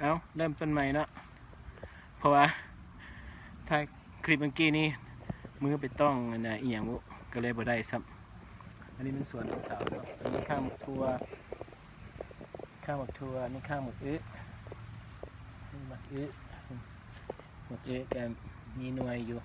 เอาเริ่มต้นใหม่เนาะเพราะว่าถ้าคลิปเมื่อกี้นี้มือไปต้องนะอีหยังบุก็เลยบ่ได้ซ้ำอันนี้เป็นสวนของสาวเนาะอันนี้ข้างหมกทัวข้างหมกทัวอันนี้ข้างหมกอึนี่หมกอึหมกอึแกมีหน่วยอยู่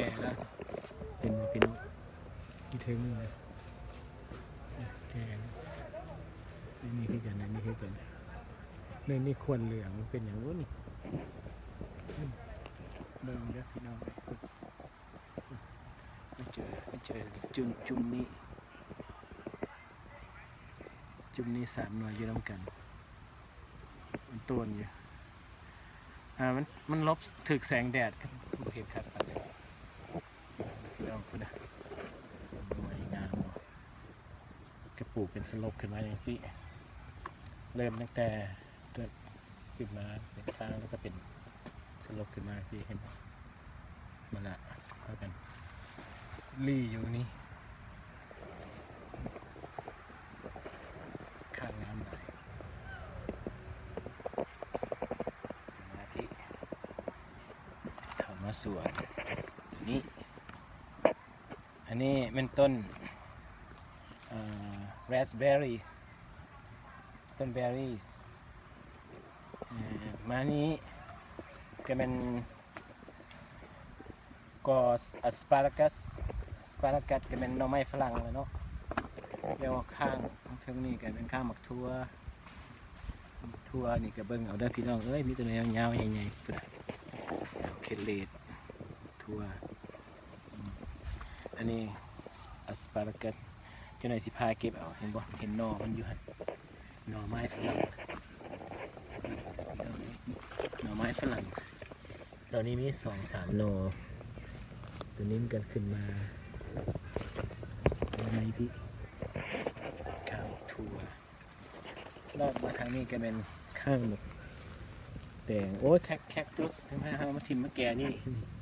ก่แล้วเป็นเป็นอยู่เทิงนี่นะแก่แล้วนี่คือกันนะนี่คือกันนี่นี่ควรเหลืองเป็นอย่างนู้นนี่เบิ่งเด้อพี่น้องมาเจอมาเจอจุ่มจุ่มนี้จุ่มนี้สามหน่วยอยู่น้ำกัน มันต้นอยู่อ่ามันมันลบถึกแสงแดดครับเห็นขัดปันเลยพี่น้ องคุณนะหวยงามกระปลูกเป็นสลบขึ้นมาอย่างสิเริ่มตั้งแต่เกิดขึ้นมาเป็นข้างแล้วก็เป็นสลบขึ้นมาสิเห็นมันละเท่ากันลี่อยู่นี่ข้างน้ำไหลสมาธิเข้ามาสวนนี้ อันนี้ เป็นต้นแรสเบอร์รี่ต้นเบอร์รี่มานี้ก็เป็นกออัสปารากัสอสปารากัสก็เป็นหน่อไม้ฝรั่งเลยเนาะเรียวข้างทั้งนี้ก็เป็นข้างหมักทั่วทั่วนี่ก็เบิ่งเอาเด้อพี่น้องเอ้ยมีตัวแนวยาวๆใหญ่ๆพุ่นน่ะเคเลดทั่วอันนี้ อัสปารากัสเจ้าหน่อยสิพาเก็บเอาเห็นบ่เห็นหนอมันอยู่หั่นหน่อไม้ฝรั่งหน่อไม้ฝรั่งตอนนี้มีสองสามหน่อตัวนี้มันกันขึ้นมาอะไรพี่ข้าวทั่วรอบมาทางนี้ก็เป็นข้างหมกแดงโอ้ยแคคแคคตุสใช่ไหมฮะมาทิมมะแกนี่มัน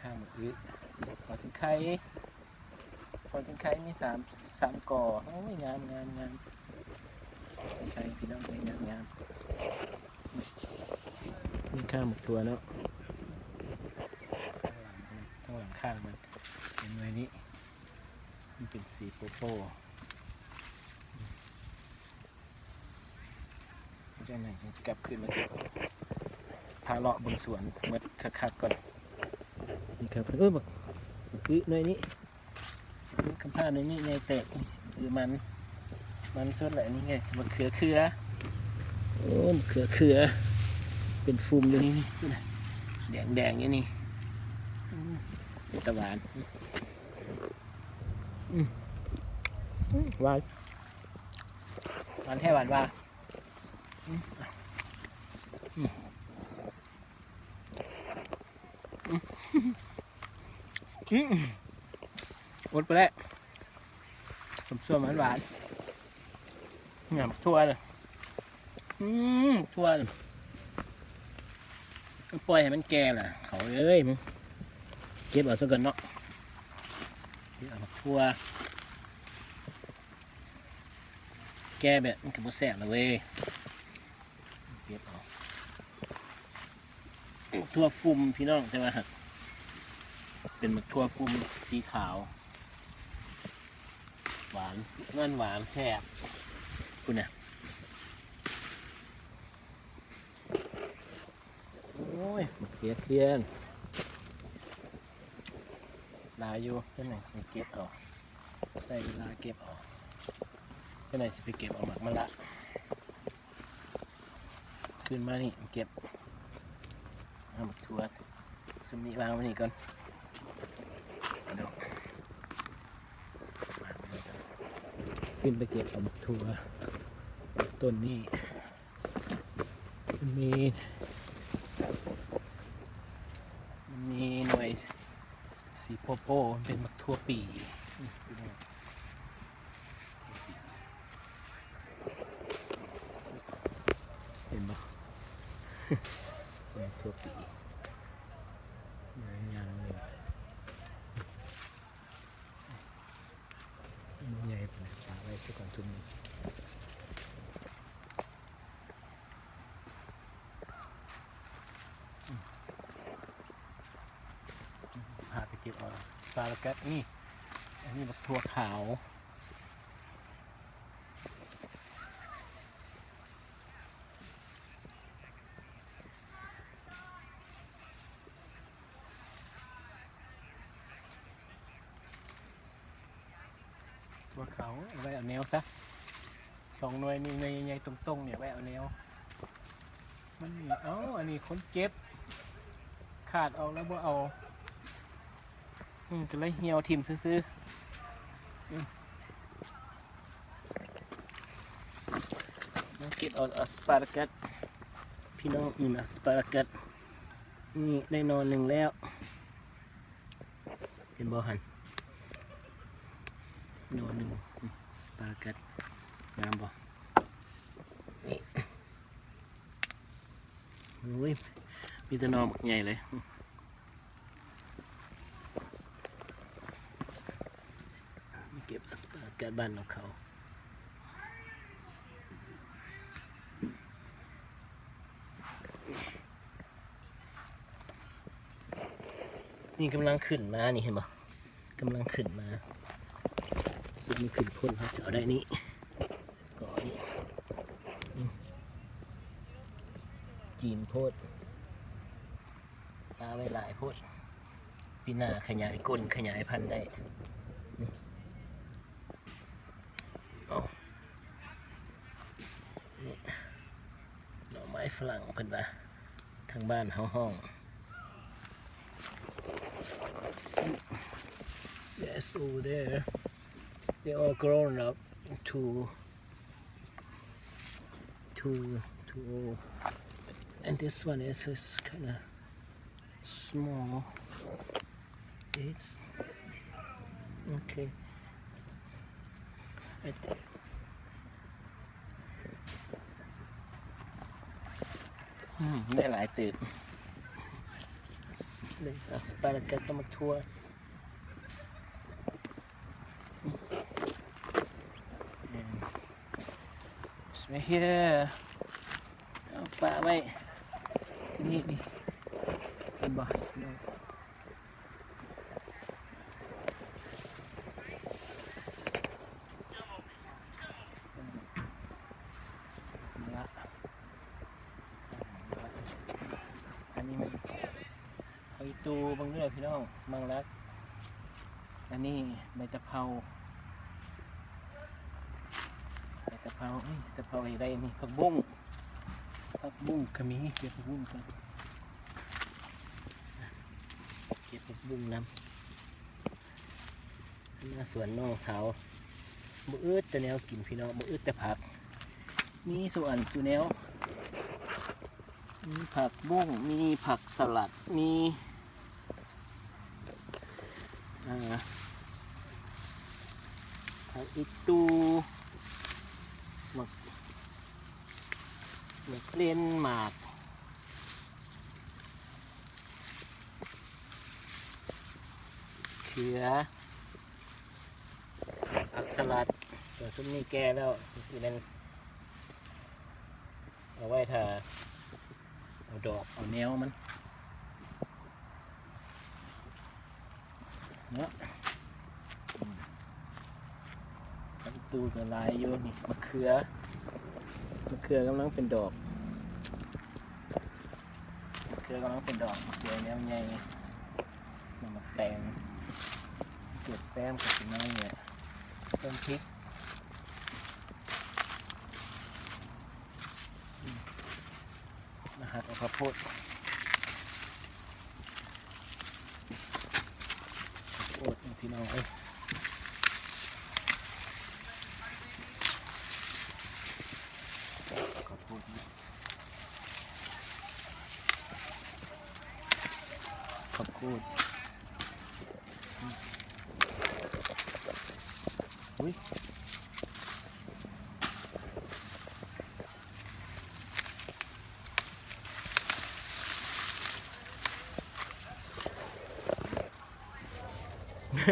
ข้างหมกอึพอถึงไข่พอถึงไข่มีสามสามก่อโอ้ยงามงามงามถึงไข่พี่น้องงามงามนี่ข้างหมึกทัวเนาะข้างหลังข้างมันเห็นไว้นี้ มันเป็นสีโปโป้จังไหนกลับคืนมาพาเลาะเบนสวนเมื่อคักๆก่อน นี่ครับเออบักบักอื้อหน่อยนี้อื้อคำผ้าหน่อยนี้ไงเตะหรือมัน มันส่วนไหนนี่ไงบักเขือเขือโอ้มะเขือเขือเป็นฟุมอยู่นี่นี่ดูนะแดงแดงๆอย่างนี้อืมเป็นตะหวานอืมอืมหวานหวานแท้หวานว่าอืม หมดไปแล้วผมส่วนหวานหวานๆเนี่ยทั่วเลยอืมทั่วเลยปล่อยให้มันแก่ล่ะ เขาเอ้ยมึงเก็บเอาซะก่อนเนาะเก็บเอาทั่ว แก่แบบมันก็บ่แสบเลยเว้ยเก็บเอาทั่วฟุ่มพี่น้องใช่ไหมฮะ เป็นหมึกทั่วฟุ่มสีขาว หวานเงินหวานแซ่บคุณน่ะโอ้ยมะเขือเคลียนลายอยู่เท่าไหร่ไปเก็บเอาใส่เวลาเก็บออกก็ไหนสิไปเก็บเอาหมักมะละขึ้นมานี่เก็บเอาหมักทัวสมีวางไว้นี่ก่อนเอาดอกวางไว้นี่ก่อน ขึ้นไปเก็บเอาหมักทัวต้นนี้มันมีมันมีหน่วยสีโปโป้มันเป็นมักทั่วปีเห็นปะเป็นทั่วปียังยังเลยมันใหญ่ไปฝากไว้สักก่อนทุนนี้อืมพาไปเก็บเลาละกัดนี่อันนี้บักทั่วขาวตัวขาเอาไว้เอาแนวซะสองหน่วยนี่ในใหญ่ๆตรงๆเนี่ยไว้เอาแนวมันมีเอ้าอันนี้คนเก็บขาดเอาแล้วบ่เอา ก็เลยเหี่ยวทิมซื้อมาเก็บเอาอสปารากัสพี่น้องนี่อัสปารากัสนี่ได้นอนหนึ่งแล้วเห็นบ่หันโนหนึ่งสปาร์กัสงามบ่นี่โอ้ยมีแต่นอบักใหญ่เลยมาเก็บสปาร์กัส บ้านของเขานี่กำลังขึ้นมา นี่เห็นบ่กำลังขึ้นมา สุดมันขึ้นพ้นเขาจะเอาได้นี่ก่อนนี่จีนโพดปลาไว้หลายโพดปีหน้าขยายก้นขยายพันธุ์ได้ ฝรั่งเพิ่นว่าทางบ้านเฮาห้อง Yes, over there. they all grown up to to to old. and this one is is kind of small it's okay I think ได้หลายตื่นเลยอาสปารากัสต้องมาทัวร์ It's right here เอาปลาไว้นี่นี่เห็นบ่ดูมาละอันนี้มันหอยตูบางเรื่องพี่น้องมังลัก อันนี้ใบ ตะเภาใส่กะเพาเอ้ยกะเพาอะไรนี่ผักบุ้งผักบุ้งขมีเก็บผักบุ้งกันเก็บผักบุ้งน้ำหน้าสวนน้องสาวมืออึดแต่แนวกินพี่น้องมืออึดแต่ผัก มีส่วนส่วนแนวมีผักบุ้งมีผักสลัดมีอ่า ผักอีตูหมึกหมึกเล่นหมากเขือผักสลัดตัวซุ้มนี่แก่แล้วสิเป็นเอาไว้ถ้าเอาดอกเอาแนวมันเนาะอืม ตูกับลายอยู่นี่มะเขือมะเขือกำลังเป็นดอกมะเขือกำลังเป็นดอกมะเขือแนวใหญ่มันมาแตงเกิดแซมกับสิ่งนั้เนี่ยเติมพริกนะฮะเอาข้าวโพดข้าวโพดนี่พี่น้องเอ้ยข้าวโพดนี่ ข้าวโพดอุ้ย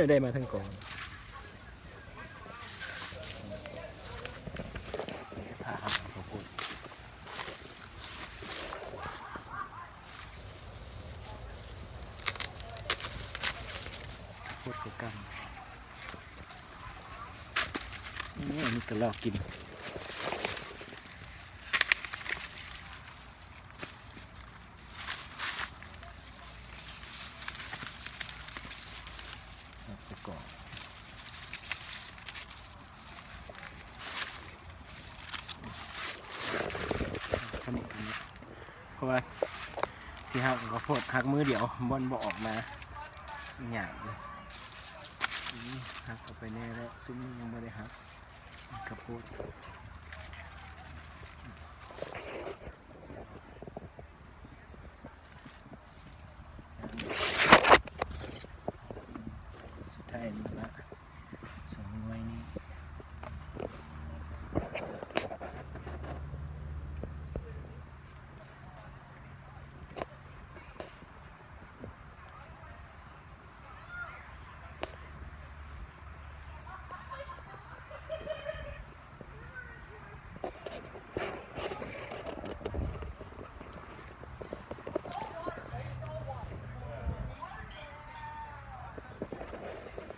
ได้มาทั้งกองพาครับขอบคุณพูดกับกันนี่อันนี้ก็ ลอกกินเอาไปก่อนเท่านี้เท่านี้เพราะว่าสิหักก็พดหักมือเดียวบอลบอออกมาหยาบเลยหักเอาไปแน่แล้วซุ้มยังไม่ได้หัก กระโพดสุดท้ายนี่ละสองหน่วยนี้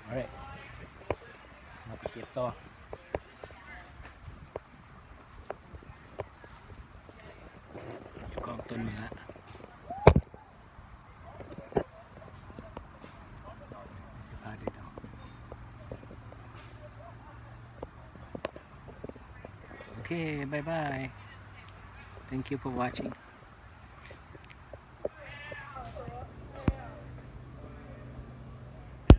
เอาเลยมาเก็บต่ อกองต้นนี้ละพาเด็ดออกโอเคบายบาย thank you for watching